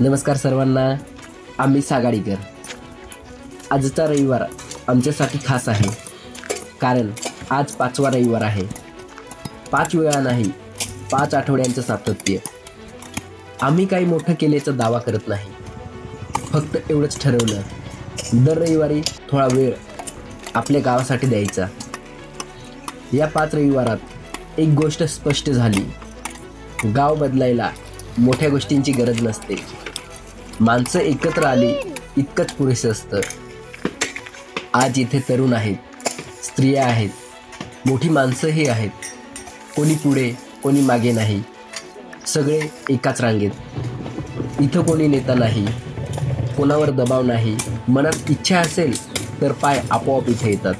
नमस्कार सर्वांना. आम्ही सागाडीकर. आजचा रविवार आमच्यासाठी खास आहे. कारण आज पाचवा रविवार आहे. पाच वेळा नाही पाच आठवड्यांचं सातत्य. आम्ही काही मोठं केल्याचा दावा करत नाही. फक्त एवढंच ठरवलं दर रविवारी थोडा वेळ आपल्या गावासाठी द्यायचा. या पाच रविवारात एक गोष्ट स्पष्ट झाली. गाव बदलायला मोठ्या गोष्टींची गरज नसते. माणसं एकत्र आली इतकंच पुरेसं असतं. आज इथे तरुण आहेत स्त्रिया आहेत मोठी माणसंही आहेत. कोणी पुढे कोणी मागे नाही. सगळे एकाच रांगेत. इथं कोणी नेता नाही कोणावर दबाव नाही. मनात इच्छा असेल तर पाय आपोआप इथे येतात.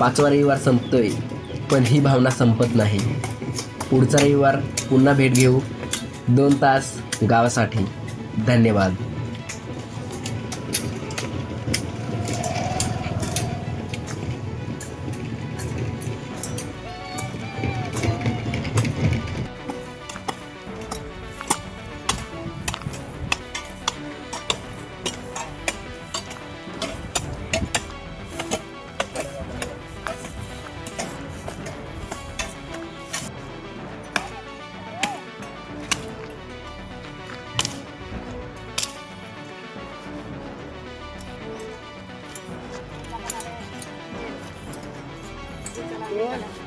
पाचवा रविवार संपतोय पण ही भावना संपत नाही. पुढचा रविवार पुन्हा भेट घेऊ. दोन तास गावासाठी. धन्यवाद. 我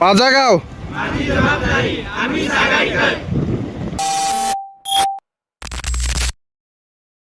পাঁচ গাও আমি জবাব আমি জাগাই খাই